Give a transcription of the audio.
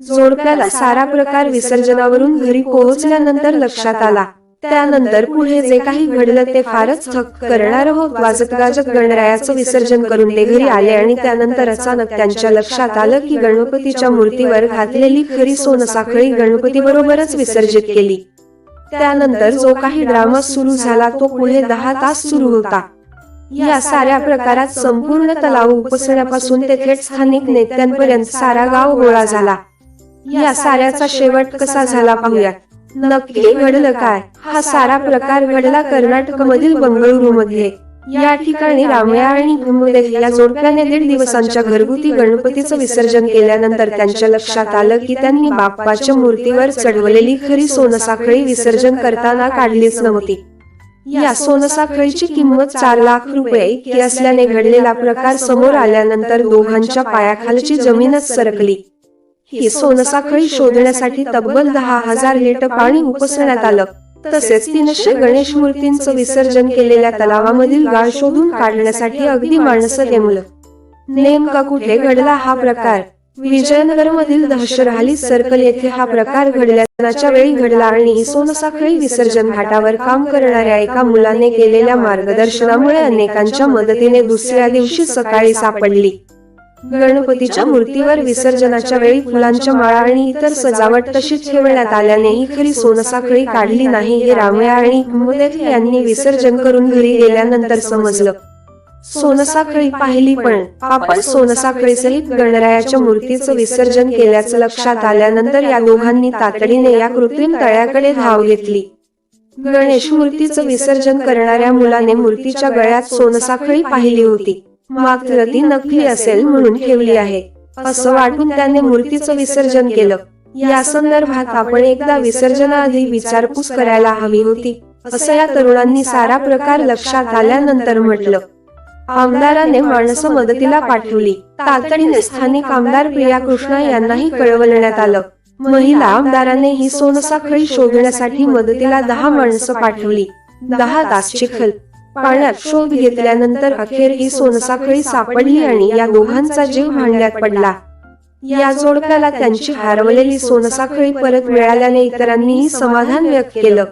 जोडप्याला सारा प्रकार विसर्जनावरून घरी पोहोचल्यानंतर लक्षात आला. त्यानंतर पुढे जे काही घडलं ते फारच थक्क करणार होत वाजत गाजत गणरायाचं विसर्जन करून ते घरी आले आणि त्यानंतर अचानक त्यांच्या लक्षात आलं की गणपतीच्या मूर्तीवर घातलेली खरी सोनसाखळी गणपती बरोबरच विसर्जित केली. त्यानंतर जो काही ड्रामा सुरू झाला तो पुढे दहा तास सुरू होता. या साऱ्या प्रकारात संपूर्ण तलाव उपसण्यापासून ते थेट स्थानिक नेत्यांपर्यंत सारा गाव गोळा झाला. या साऱ्याचा शेवट कसा झाला पाहूया नक्की घडलं काय? हा सारा प्रकार घडला कर्नाटक मधील बंगळुरू मध्ये या ठिकाणी रामया आणि भूमदेव या जोडप्याने दीड दिवसांच्या घरगुती गणपतीचं विसर्जन केल्यानंतर त्यांच्या लक्षात आलं की त्यांनी बाप्पाच्या मूर्तीवर चढवलेली खरी सोनसाखळी विसर्जन करताना काढलीच नव्हती. या सोनसाखळीची किंमत चार लाख रुपये इतकी असल्याने घडलेला प्रकार समोर आल्यानंतर दोघांच्या पायाखालची जमीनच सरकली. ही सोनसाखळी शोधण्यासाठी तब्बल दहा हजार लिटर पाणी उपसण्यात आलं. तसेच तीनशे गणेश मूर्तींचं विसर्जन केलेल्या तलावामधील गाळ शोधून काढण्यासाठी अगदी माणसं नेमलं. नेमका कुठे घडला हा प्रकार? विजयनगर मधील दहशरहाली सर्कल येथे हा प्रकार घडल्याच्या वेळी घडला आणि सोनसाखळी विसर्जन घाटावर काम करणाऱ्या एका मुलाने केलेल्या मार्गदर्शनामुळे अनेकांच्या मदतीने दुसऱ्या दिवशी सकाळी सापडली. गणपतीच्या मूर्तीवर विसर्जनाच्या वेळी फुलांच्या माळा आणि इतर सजावट तशीच ठेवण्यात आल्याने ही खरी सोनसाखळी काढली नाही हे रामया आणि भूमदेव यांनी विसर्जन करून घरी गेल्यानंतर समजलं. सोनसाखळी पाहिली पण आपण सोनसाखळी सहित गणरायाच्या मूर्तीचं विसर्जन केल्याचं लक्षात आल्यानंतर या दोघांनी तातडीने या कृत्रिम तळ्याकडे धाव घेतली. गणेश मूर्तीचं विसर्जन करणाऱ्या मुलाने मूर्तीच्या गळ्यात सोनसाखळी पाहिली होती. मात्र ती नकली असेल म्हणून ठेवली आहे. असं वाटून त्याने मूर्तीचं विसर्जन केलं. या संदर्भात आपण एकदा विसर्जनाआधी विचारपूस करायला हवी होती. असं या तरुणांनी सारा प्रकार लक्षात आल्यानंतर म्हटलं. आमदाराने माणसं मदतीला पाठवली. तातडीने स्थानिक आमदार प्रिया कृष्णा यांनाही कळवण्यात आलं. महिला आमदाराने ही सोनसाखळी शोधण्यासाठी मदतीला दहा माणसं पाठवली. दहा तास चिखल पाण्यात शोध घेतल्यानंतर अखेर ही सोनसाखळी सापडली आणि या दोघांचा जीव भांड्यात पडला. या जोडप्याला त्यांची हरवलेली सोनसाखळी परत मिळाल्याने इतरांनीही समाधान व्यक्त केलं.